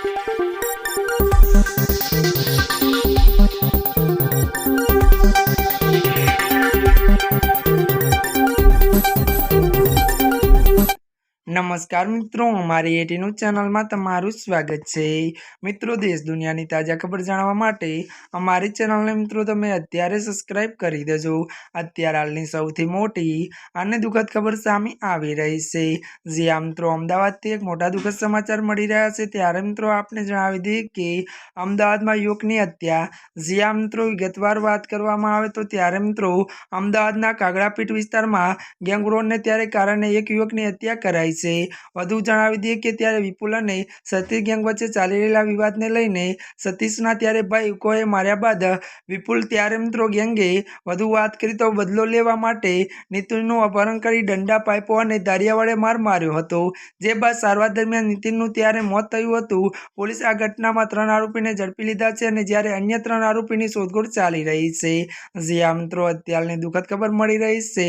Thank you. નમસ્કાર મિત્રો, અમારી એટીનું ચેનલમાં તમારું સ્વાગત છે. મિત્રો, દેશ દુનિયાની તાજા ખબર જાણવા માટે અમારી ચેનલને મિત્રો તમે અત્યારે સબસ્ક્રાઇબ કરી દેજો. અત્યારે હાલની સૌથી મોટી અને દુઃખદ ખબર સામે આવી રહી છે. જ્યાં મિત્રો અમદાવાદથી એક મોટા દુઃખદ સમાચાર મળી રહ્યા છે, ત્યારે મિત્રો આપને જણાવી દઈએ કે અમદાવાદમાં યુવકની હત્યા. જ્યાં મિત્રો વિગતવાર વાત કરવામાં આવે તો ત્યારે મિત્રો અમદાવાદના કાગડાપીઠ વિસ્તારમાં ગેંગરોડને ત્યારે કારણે એક યુવકની હત્યા કરાઈ છે. વધુ જણાવી દઈએ કે ત્યારે વિપુલ અને સતીશ ગેંગ વચ્ચે ચાલી રહેલા વિવાદને લઈને સતીશના ત્યારે ભાઈ કોએ માર્યા બાદ વિપુલ ત્યારે મિત્રો ગેંગે વધુ વાત કરી તો બદલો લેવા માટે નીતિનનું અપહરણ કરી દંડા પાઇપો અને દારિયા વડે માર માર્યો હતો. જે બાદ સારવાર દરમિયાન નીતિનનું ત્યારે મોત થયું હતું. પોલીસ આ ઘટનામાં ત્રણ આરોપીને ઝડપી લીધા છે અને જ્યારે અન્ય ત્રણ આરોપીની શોધખોળ ચાલી રહી છે. જે આ મિત્રો, અત્યારની દુઃખદ ખબર મળી રહી છે.